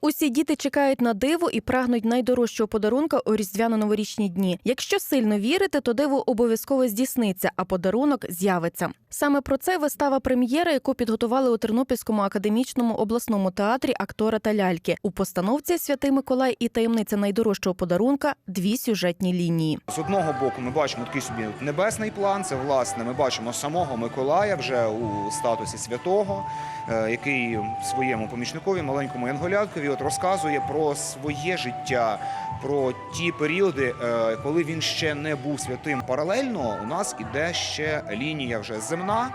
Усі діти чекають на диво і прагнуть найдорожчого подарунка у різдвяно-новорічні дні. Якщо сильно вірити, то диво обов'язково здійсниться, а подарунок з'явиться. Саме про це вистава прем'єра, яку підготували у Тернопільському академічному обласному театрі актора та ляльки. У постановці Святий Миколай і таємниця найдорожчого подарунка дві сюжетні лінії. З одного боку, ми бачимо такий собі небесний план. Це власне ми бачимо самого Миколая вже у статусі святого, е, який своєму помічникові, маленькому янголяткові, от розказує про своє життя, про ті періоди, е, коли він ще не був святим. Паралельно у нас іде ще лінія вже земна,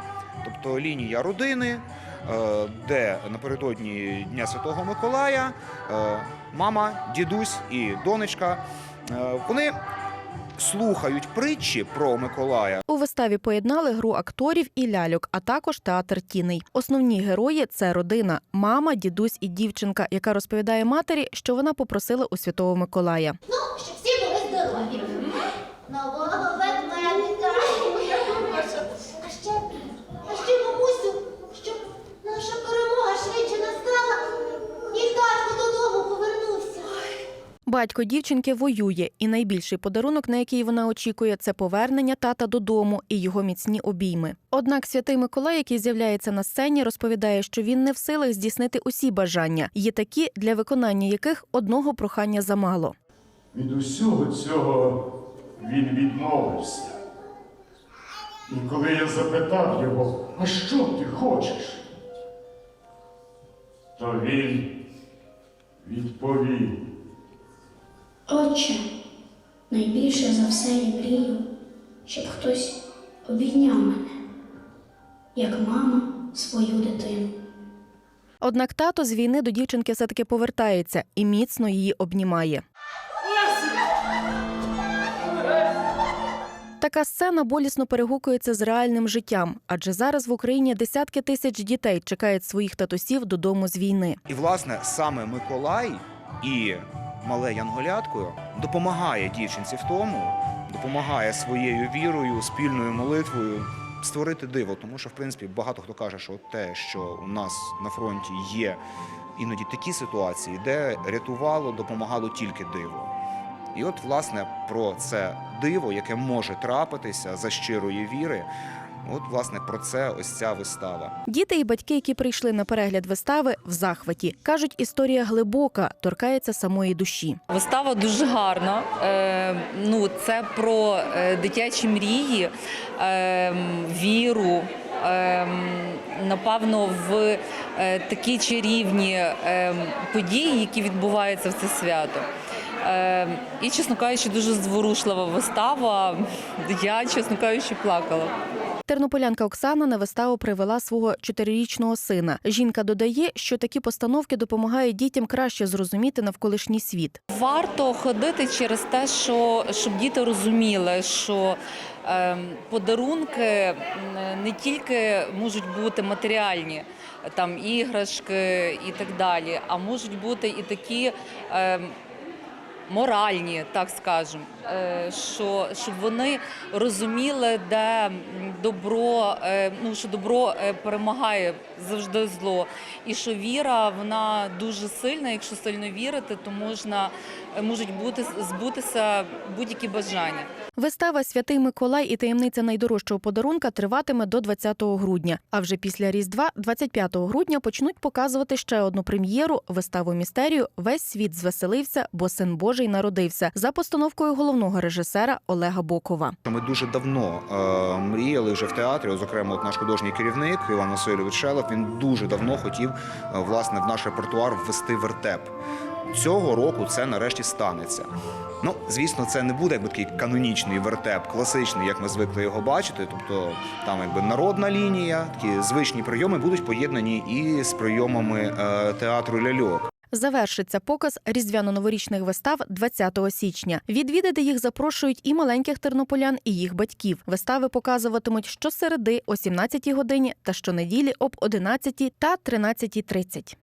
тобто лінія родини. е, Де напередодні Дня Святого Миколая е, мама, дідусь і донечка вони слухають притчі про Миколая. Виставі поєднали гру акторів і ляльок, а також театр тіней. Основні герої це родина, мама, дідусь і дівчинка, яка розповідає матері, що вона попросила у святого Миколая. Ну, щоб всі були здорові. Нового Батько дівчинки воює, і найбільший подарунок, на який вона очікує, це повернення тата додому і його міцні обійми. Однак святий Миколай, який з'являється на сцені, розповідає, що він не в силах здійснити усі бажання. Є такі, для виконання яких одного прохання замало. Від усього цього він відмовився. І коли я запитав його, а що ти хочеш? То він відповів. Отче, найбільше за все я мрію, щоб хтось обійняв мене, як мама свою дитину. Однак тато з війни до дівчинки все таки повертається і міцно її обнімає. Така сцена болісно перегукується з реальним життям, адже зараз в Україні десятки тисяч дітей чекають своїх татусів додому з війни. І власне саме Миколай і мале Янголятко допомагає дівчинці в тому, допомагає своєю вірою, спільною молитвою створити диво. Тому що, в принципі, багато хто каже, що те, що у нас на фронті є іноді такі ситуації, де рятувало, допомагало тільки диво. І от, власне, про це диво, яке може трапитися за щирої віри. От, власне, про це ось ця вистава. Діти і батьки, які прийшли на перегляд вистави, в захваті кажуть, історія глибока, торкається самої душі. Вистава дуже гарна. Е, ну, це про е, дитячі мрії, е, віру. е, Напевно, в е, такі чарівні е, події, які відбуваються в це свято. Е, І, чесно кажучи, дуже зворушлива вистава. Я, чесно кажучи, плакала. Тернополянка Оксана на виставу привела свого чотирирічного сина. Жінка додає, що такі постановки допомагають дітям краще зрозуміти навколишній світ. Варто ходити через те, що щоб діти розуміли, що ем, подарунки не тільки можуть бути матеріальні, там іграшки і так далі, а можуть бути і такі. ем, Моральні, так скажемо, Е, що щоб вони розуміли, де добро, е, ну що добро е, перемагає завжди зло, і що віра вона дуже сильна. Якщо сильно вірити, то можна можуть бути збутися будь-які бажання. Вистава Святий Миколай і таємниця найдорожчого подарунка триватиме до 20 грудня. А вже після Різдва, 25 грудня, почнуть показувати ще одну прем'єру виставу містерію Весь світ звеселився, бо син Божий народився за постановкою головного режисера Олега Бокова. Ми дуже давно е, мріяли вже в театрі. Зокрема, от наш художній керівник Іван Васильович Шелев. Він дуже давно хотів е, власне в наш репертуар ввести вертеп. Цього року це нарешті станеться. Ну, звісно, це не буде якби такий канонічний вертеп, класичний, як ми звикли його бачити. Тобто там якби народна лінія, такі звичні прийоми будуть поєднані і з прийомами е, театру ляльок. Завершиться показ різдвяно-новорічних вистав 20 січня. Відвідати їх запрошують і маленьких тернополян, і їх батьків. Вистави показуватимуть щосереди о 17 годині та щонеділі об 11 та 13.30.